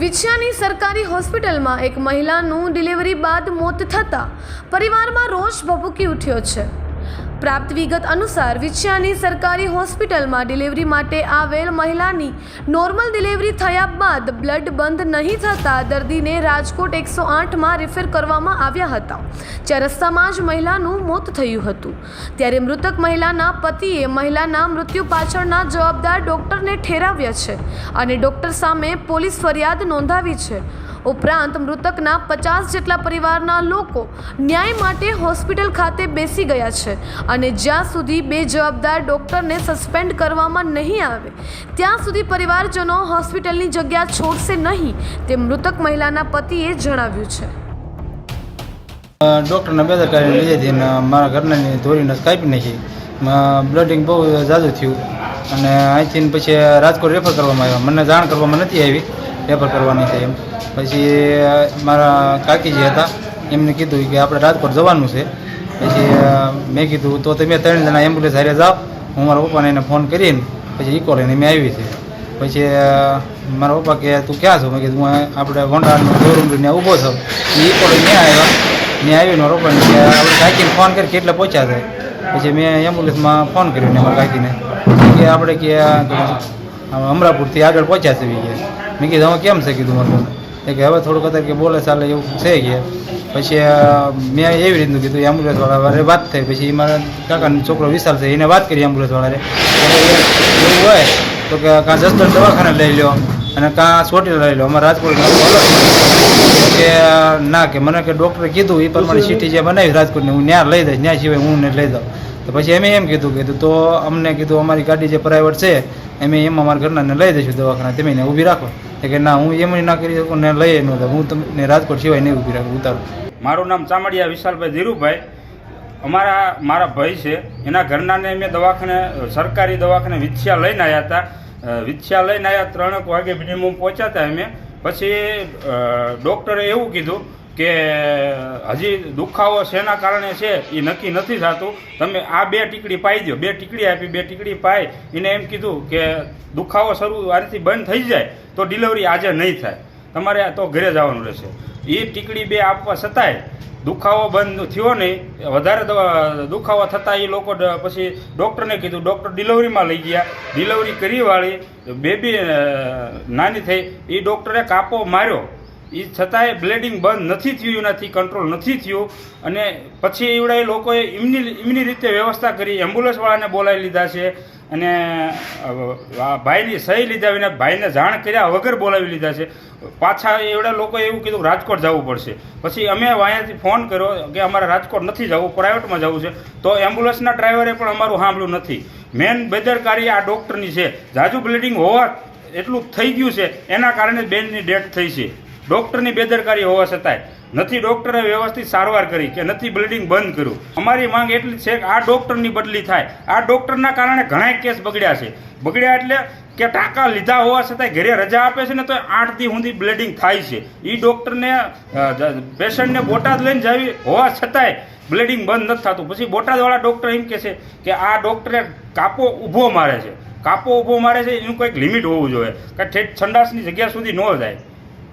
વિછિયાની સરકારી હોસ્પિટલમાં એક મહિલાનું ડિલિવરી બાદ મોત થતાં પરિવારમાં રોષ ભભૂકી ઉઠ્યો છે. પ્રાપ્ત વિગત અનુસાર વિછિયાની સરકારી હોસ્પિટલમાં ડિલિવરી માટે આવેલ મહિલાની નોર્મલ ડિલિવરી થયા બાદ બ્લડ બંધ નહીં થતાં દર્દીને રાજકોટ એકસો આઠમાં રિફર કરવામાં આવ્યા હતા, જ્યાં રસ્તામાં જ મહિલાનું મોત થયું હતું. ત્યારે મૃતક મહિલાના પતિએ મહિલાના મૃત્યુ પાછળના જવાબદાર ડોક્ટરને ઠેરાવ્યા છે અને ડોક્ટર સામે પોલીસ ફરિયાદ નોંધાવી છે. ઉપરાંત મૃતકના પચાસ જેટલા પરિવારના લોકો ન્યાય માટે હોસ્પિટલ ખાતે બેસી ગયા છે અને જ્યાં સુધી બે જવાબદાર ડોક્ટરને સસ્પેન્ડ કરવામાં નહીં આવે, ત્યાં સુધી પરિવારજનો હોસ્પિટલની જગ્યા છોડશે નહીં, તે મૃતક મહિલાના પતિએ જણાવ્યું છે. ડૉક્ટરના બેદરકારી હતી અને મારા ઘરનાની ધોરીને કાપી નાખી. બ્લડિંગ બહુ ઝાઝું થયું અને અહીંથી પછી રાજકોટ રેફર કરવામાં આવ્યા. મને જાણ કરવામાં નથી આવી. રેફર કરવાની છે એમ. પછી મારા કાકીજી હતા, એમને કીધું કે આપણે રાજકોટ જવાનું છે. પછી મેં કીધું, તો તમે ત્રણ જણા એમ્બ્યુલન્સ હારે જાઓ, હું મારા પપ્પાને એને ફોન કરીને, પછી ઇકો લઈને મેં આવી છે. પછી મારા પપ્પા કે, તું ક્યાં છો? મેં કીધું, હું આપણે વંડાળનો શોરૂમ ત્યાં ઊભો છો. એ ઇકો લઈને ત્યાં આવ્યા. મેં આવીને પપ્પાને કે, આપણે કાકીને ફોન કરી, કેટલે પહોંચ્યા છે? પછી મેં એમ્બ્યુલન્સમાં ફોન કર્યો ને મારા કાકીને. કે આપણે કે અમરાપુરથી આગળ પહોંચ્યા છે. મેં કીધું હવે કેમ છે? કીધું મારું કે હવે થોડુંક અત્યારે કે બોલે ચાલે એવું છે કે. પછી મેં એવી રીતનું કીધું એમ્બ્યુલન્સવાળા વાળા વાત થઈ. પછી મારા કાકાનો છોકરો વિશાલ છે, એને વાત કરી એમ્બ્યુલન્સવાળાને એવું હોય તો કે કાં જસ્ટર દવાખાને લઈ લો અને કાં સોટી લઈ લો અમારે રાજકોટ કે, ના, કે મને કે ડૉક્ટરે કીધું, એ પ્રમાણે સીટી જે બનાવી રાજકોટની, હું ત્યાં લઈ દઈશ ત્યાં સિવાય હું ને લઈ દઉં તો પછી એમ એમ કીધું કીધું તો અમને કીધું, અમારી ગાડી જે પ્રાઇવેટ છે અમે એમ અમારા ઘરનાને લઈ દઈશું દવાખાના, તમે એને ઊભી રાખો. કે ના, હું એમ ના કરી શકું ને લઈ ન હું તમને રાજકોટ સિવાય નહીં ઊભી રાખું, ઉતારું. મારું નામ ચામડિયા, વિશાલભાઈ ધીરુભાઈ. અમારા, મારા ભાઈ છે, એના ઘરનાને મેં દવાખાને, સરકારી દવાખાને વિછ્યા લઈને આવ્યા હતા. વિછ્યા લઈને આવ્યા ત્રણેક વાગે મિનિમમ પહોંચ્યા હતા અમે. પછી ડૉક્ટરે એવું કીધું કે હજી દુખાવો શેના કારણે છે, એ નક્કી નથી થતું. તમે આ બે ટીકડી પાઈ દો બે ટીકડી આપી, બે ટીકડી પાઈ. એને એમ કીધું કે દુખાવો શરૂ આનાથી બંધ થઈ જાય તો ડિલિવરી આજે નહીં થાય. તમારે તો ઘરે જવાનું રહેશે. એ ટીકડી બે આપવા છતાંય દુખાવો બંધ થયો નહીં. વધારે દુખાવો થતાં એ લોકો પછી ડૉક્ટરને કીધું, ડૉક્ટર ડિલિવરીમાં લઈ ગયા. ડિલિવરી કરી વાળી, બેબી નાની થઈ. એ ડૉક્ટરે કાપો માર્યો. એ છતાંય બ્લેડિંગ બંધ નથી થયું, એનાથી કંટ્રોલ નથી થયું. અને પછી એવડા એ લોકોએ એમની એમની રીતે વ્યવસ્થા કરી એમ્બ્યુલન્સવાળાને બોલાવી લીધા છે. અને ભાઈની સહી લીધા વિના ભાઈને જાણ કર્યા વગર બોલાવી લીધા છે. પાછા એવડા લોકોએ એવું કીધું, રાજકોટ જવું પડશે. પછી અમે અહીંયાથી ફોન કર્યો કે અમારે રાજકોટ નથી જવું, પ્રાઇવેટમાં જવું છે. તો એમ્બ્યુલન્સના ડ્રાઈવરે પણ અમારું સાંભળ્યું નથી. મેન બેદરકારી આ ડૉક્ટરની છે. જાજુ બ્લીડિંગ હોવા એટલું થઈ ગયું છે. એના કારણે બેનની ડેથ થઈ છે. ડૉક્ટરની બેદરકારી હોવા છતાંય નથી ડૉક્ટરે વ્યવસ્થિત સારવાર કરી કે નથી બ્લીડિંગ બંધ કર્યું. અમારી માંગ એટલી છે કે આ ડૉક્ટરની બદલી થાય. આ ડૉક્ટરના કારણે ઘણા કેસ બગડ્યા છે. બગડ્યા એટલે કે ટાંકા લીધા હોવા છતાંય ઘરે રજા આપે છે ને તો આઠથી સુધી બ્લીડિંગ થાય છે. એ ડૉક્ટરને પેશન્ટને બોટાદ લઈને જાવી હોવા છતાંય બ્લીડિંગ બંધ નથી થતું. પછી બોટાદવાળા ડૉક્ટર એમ કહે છે કે આ ડૉક્ટરે કાપો ઊભો મારે છે. કાપો ઊભો મારે છે, એનું કંઈક લિમિટ હોવું જોઈએ. કે ઠેઠ છંડાસની જગ્યા સુધી ન જાય.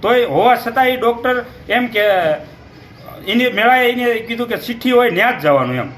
તોય હોવા છતાં એ ડૉક્ટર એમ કે એની મેળાએ એને કીધું કે ચિઠ્ઠી હોય ત્યાં જ જવાનું એમ.